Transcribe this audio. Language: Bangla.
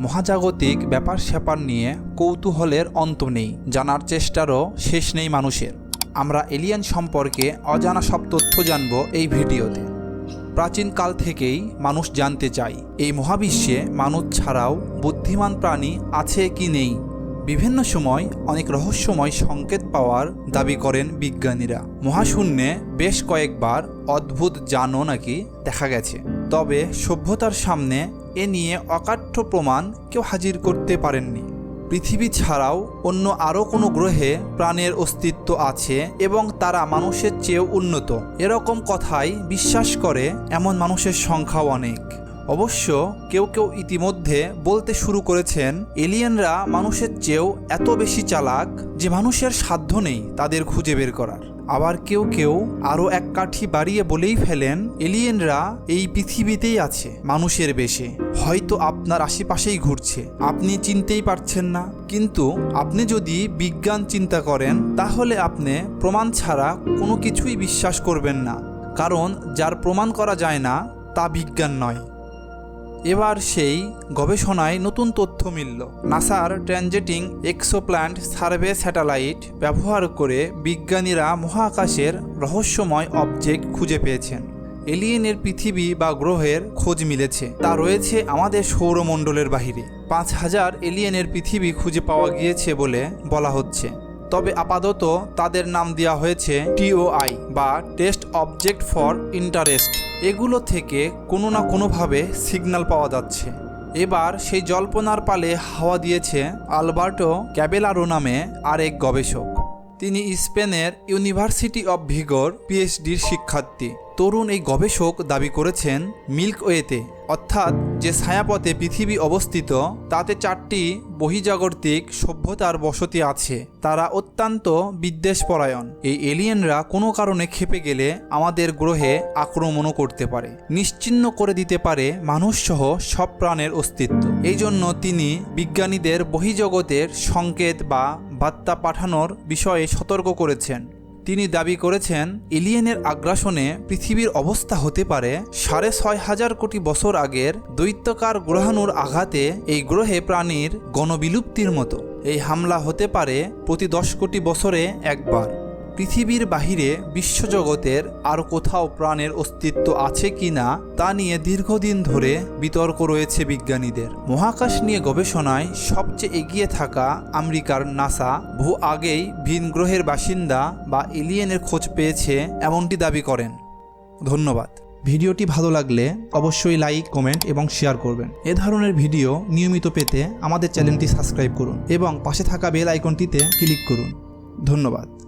মহাজাগতিক ব্যাপার স্যাপার নিয়ে কৌতূহলের অন্ত নেই, জানার চেষ্টারও শেষ নেই মানুষের। আমরা এলিয়েন সম্পর্কে অজানা সব তথ্য জানব এই ভিডিওতে। প্রাচীনকাল থেকেই মানুষ জানতে চায়, এই মহাবিশ্বে মানুষ ছাড়াও বুদ্ধিমান প্রাণী আছে কি নেই। বিভিন্ন সময় অনেক রহস্যময় সংকেত পাওয়ার দাবি করেন বিজ্ঞানীরা। মহাশূন্যে বেশ কয়েকবার অদ্ভুত যানও নাকি দেখা গেছে। তবে সভ্যতার সামনে এ নিয়ে অকাঠ্য প্রমাণ কেউ হাজির করতে পারেননি। পৃথিবী ছাড়াও অন্য আরও কোনো গ্রহে প্রাণের অস্তিত্ব আছে এবং তারা মানুষের চেয়েও উন্নত। এরকম কথাই বিশ্বাস করে এমন মানুষের সংখ্যাও অনেক। অবশ্য কেউ কেউ ইতিমধ্যে বলতে শুরু করেছেন, এলিয়েনরা মানুষের চেয়েও এত বেশি চালাক যে মানুষের সাধ্য নেই তাদের খুঁজে বের করার। আবার কেউ কেউ আরও এক কাঠি বাড়িয়ে বলেই ফেলেন, এলিয়েনরা এই পৃথিবীতেই আছে, মানুষের বেশে। হয়তো আপনার আশেপাশেই ঘুরছে, আপনি চিনতেই পারছেন না। কিন্তু আপনি যদি বিজ্ঞান চিন্তা করেন, তাহলে আপনি প্রমাণ ছাড়া কোনো কিছুই বিশ্বাস করবেন না। কারণ যার প্রমাণ করা যায় না, তা বিজ্ঞান নয়। এবার সেই গবেষণায় নতুন তথ্য মিলল। নাসার ট্রানজেটিং এক্সোপ্ল্যান্ট সার্ভে স্যাটেলাইট ব্যবহার করে বিজ্ঞানীরা মহাকাশের রহস্যময় অবজেক্ট খুঁজে পেয়েছেন। এলিয়েনের পৃথিবী বা গ্রহের খোঁজ মিলেছে। তা রয়েছে আমাদের সৌরমণ্ডলের বাহিরে। পাঁচ হাজার এলিয়েনের পৃথিবী খুঁজে পাওয়া গিয়েছে বলে বলা হচ্ছে। তবে আপাতত তাদের নাম দেওয়া হয়েছে টিওআই বা টেস্ট অবজেক্ট ফর ইন্টারেস্ট। এগুলো থেকে কোনো না কোনোভাবে সিগন্যাল পাওয়া যাচ্ছে। এবার সেই জল্পনার পালে হাওয়া দিয়েছে আলবার্টো ক্যাবেলারো নামে আরেক গবেষক। তিনি স্পেনের ইউনিভার্সিটি অব ভিগোর পিএইচডির শিক্ষার্থী। তরুণ এই গবেষক দাবি করেছেন, মিল্কওয়েতে, অর্থাৎ যে ছায়াপথে পৃথিবী অবস্থিত, তাতে চারটি বহিজাগতিক সভ্যতার বসতি আছে। তারা অত্যন্ত বিদ্বেষপরায়ণ। এই এলিয়েনরা কোনো কারণে খেপে গেলে আমাদের গ্রহে আক্রমণও করতে পারে নিশ্চিন্ন করে দিতে পারে মানুষসহ সব প্রাণের অস্তিত্ব। এই জন্য তিনি বিজ্ঞানীদের বহিজগতের সংকেত বা বার্তা পাঠানোর বিষয়ে সতর্ক করেছেন। তিনি দাবি করেছেন, এলিয়েনের আগ্রাসনে পৃথিবীর অবস্থা হতে পারে। সাড়ে ছয় হাজার কোটি বছর আগের দৈত্যকার গ্রহাণুর আঘাতে এই গ্রহে প্রাণীর গণবিলুপ্তির মতো। এই হামলা হতে পারে প্রতি দশ কোটি বছরে একবার। পৃথিবীর বাহিরে বিশ্বজগতের আর কোথাও প্রাণের অস্তিত্ব আছে কি না, তা নিয়ে দীর্ঘদিন ধরে বিতর্ক রয়েছে বিজ্ঞানীদের। মহাকাশ নিয়ে গবেষণায় সবচেয়ে এগিয়ে থাকা আমেরিকার নাসা বহু আগেই ভিন গ্রহের বাসিন্দা বা এলিয়েনের খোঁজ পেয়েছে এমনটি দাবি করেন। ধন্যবাদ। ভিডিওটি ভালো লাগলে অবশ্যই লাইক, কমেন্ট এবং শেয়ার করবেন। এ ধরনের ভিডিও নিয়মিত পেতে আমাদের চ্যানেলটি সাবস্ক্রাইব করুন এবং পাশে থাকা বেল আইকনটিতে ক্লিক করুন। ধন্যবাদ।